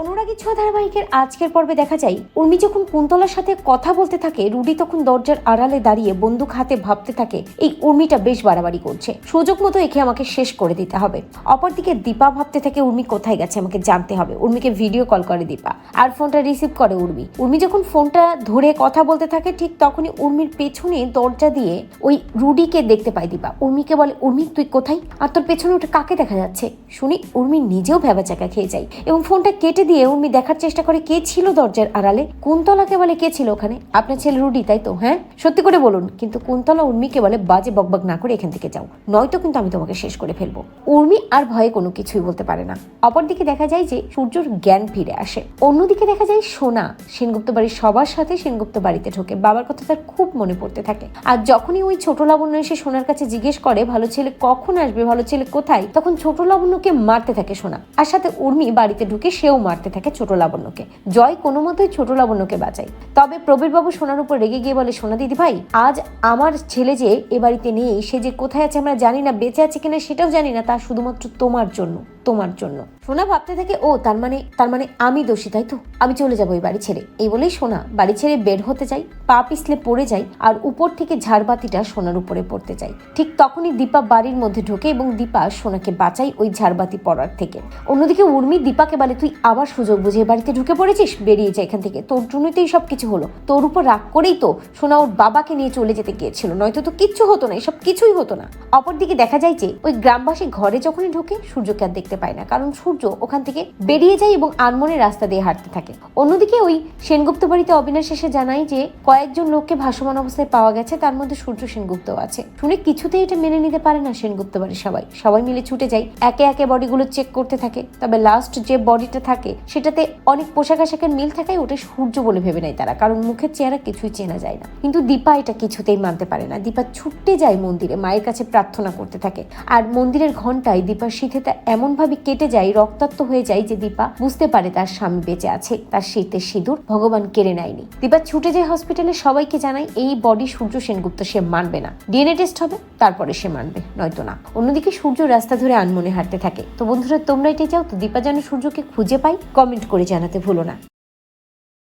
অনুরাগী ছোঁয়া ধারাবাহিকের আজকের পর্বে দেখা যায়, উর্মি যখন কুন্তলার সাথে কথা বলতে থাকে, রুডি তখন দরজার আড়ালে দাঁড়িয়ে বন্দুক হাতে ভাবতে থাকে, এই উর্মিটা বেশ বাড়াবাড়ি করছে। সুযোগ মতো একে আমাকে শেষ করে দিতে হবে। অপরদিকে দীপা ভাবতে থাকে, উর্মি কোথায় গেছে আমাকে জানতে হবে। উর্মিকে ভিডিও কল করে দীপা। আর ফোনটা রিসিভ করে উর্মি। উর্মি যখন ফোনটা ধরে কথা বলতে থাকে, ঠিক তখনই উর্মির পেছনে দরজা দিয়ে ওই রুডিকে দেখতে পায় দীপা। উর্মিকে বলে, উর্মি, তুই কোথায়? আর তোর পেছনে ওটা কাকে দেখা যাচ্ছে? শুনি উর্মি নিজেও ভেবা চাকা খেয়ে যায় এবং ফোনটা কেটে দিয়ে উর্মি দেখার চেষ্টা করে কে ছিল দরজার আড়ালে? কুন্তলাকে বলে কে ছিল ওখানে? আপনার ছেলে রুডি, তাই তো হ্যাঁ? সত্যি করে বলুন, কিন্তু কুন্তলা উর্মিকে বলে বাজে বকবক না করে এখান থেকে যাও। নয়তো কিন্তু আমি তোমাকে শেষ করে ফেলব। উর্মি আর ভয়ে কোনো কিছুই বলতে পারে না। অপরদিকে দেখা যায় যে সূর্যর জ্ঞান ফিরে আসে। অন্যদিকে দেখা যায় সোনা, সেনগুপ্ত বাড়ির সবার সাথে সেনগুপ্ত বাড়িতে ঢোকে। বাবার কথা তার খুব মনে পড়তে থাকে। আর যখনই ওই ছোট লাবণ্য এসে সোনার কাছে জিজ্ঞেস করে, ভালো ছেলে কখন আসবে? ভালো ছেলে কোথায়? তখন ছোট লাবণ্যকে মারতে থাকে সোনা। আর সাথে উর্মি বাড়িতে ঢুকে সেও মারতে থাকে ছোট লাবণ্যকে। জয় কোনো মতোই ছোট লাবণ্যকে বাঁচায়। তবে প্রবীর বাবু সোনার উপর রেগে গিয়ে বলে, সোনা দিদি ভাই, আজ আমার ছেলে যে এ বাড়িতে নেই, সে যে কোথায় আছে আমরা জানি না, বেঁচে আছে কিনা সেটাও জানি না, তা শুধুমাত্র তোমার জন্য। তোমার জন্য। সোনা ভাবতে থাকে, ও, তার মানে তার মানে আমি দোষী, তাই তো? আমি চলে যাব এই বাড়ি ছেড়ে। এই বলেই সোনা বাড়ি ছেড়ে বের হতে যাই পা পিছলে পড়ে যায় আর উপর থেকে ঝাড়বাতিটা সোনার উপরে পড়তে যায়। ঠিক তখনই দীপা বাড়ির মধ্যে ঢোকে এবং দীপা সোনাকে বাঁচাই ওই ঝাড়বাতি পড়ার থেকে। অন্যদিকে উর্মি দীপাকে বলে, তুই আবার সুযোগ বুঝে বাড়িতে ঢুকে পড়েছিস? বেরিয়ে যায় এখান থেকে। তোর জন্যই তো এই সব কিছু হলো। তোর উপর রাগ করেই তো সোনা ওর বাবাকে নিয়ে চলে যেতে গিয়েছিল। নয়তো তো কিচ্ছু হতো না, এসব কিছুই হতো না। অপরদিকে দেখা যায় যে ওই গ্রামবাসী ঘরে যখনই ঢোকে, সূর্যকে আর দেখতে পায় না। কারণ সূর্য ওখান থেকে বেরিয়ে যায় এবং আনমনের রাস্তা দিয়ে হাঁটতে থাকে। অন্যদিকে ওই সেনগুপ্ত বাড়িতে অবিনাশ এসে জানায় যে, কয়েকজন লোককে ভাসমান অবস্থায় পাওয়া গেছে, তার মধ্যে সূর্য সেনগুপ্ত আছে। শুনে কিছুতেই এটা মেনে নিতে পারে না সেনগুপ্ত বাড়ির সবাই। সবাই মিলে ছুটে যায় একে একে বডিগুলো চেক করতে থাকে। তবে লাস্ট যে বডিটা থাকে, সেটাতে অনেক পোশাক আশাকের মিল থাকায় ওটা সূর্য বলে ভেবে নেয় তারা। কারণ মুখের চেহারা কিছুই চেনা যায় না। কিন্তু দীপা এটা কিছুতেই মানতে পারে না। দীপা ছুটতে যায় মন্দিরে, মায়ের কাছে প্রার্থনা করতে থাকে। আর মন্দিরের ঘন্টায় দীপার শীতেটা এমনভাবে কেটে যায়, রক্তাক্ত হয়ে যায় যে দীপা বুঝতে পারে তার স্বামী বেঁচে আছে, তার শীতের সিঁদুর ভগবান কেড়ে নেয়নি। দীপা ছুটে যায় হসপিটালে সবাইকে জানায়, এই বডি সূর্য সেনগুপ্ত, সে মানবে না। ডিএনএ টেস্ট হবে, তারপরে সে মানবে, নয়তো না। অন্যদিকে সূর্য রাস্তা ধরে আনমনে হাঁটতে থাকে। তো বন্ধুরা, তোমরা এটাই চাও? তো দীপা যেন সূর্যকে খুঁজে পাই কমেন্ট করে জানাতে ভুলো না।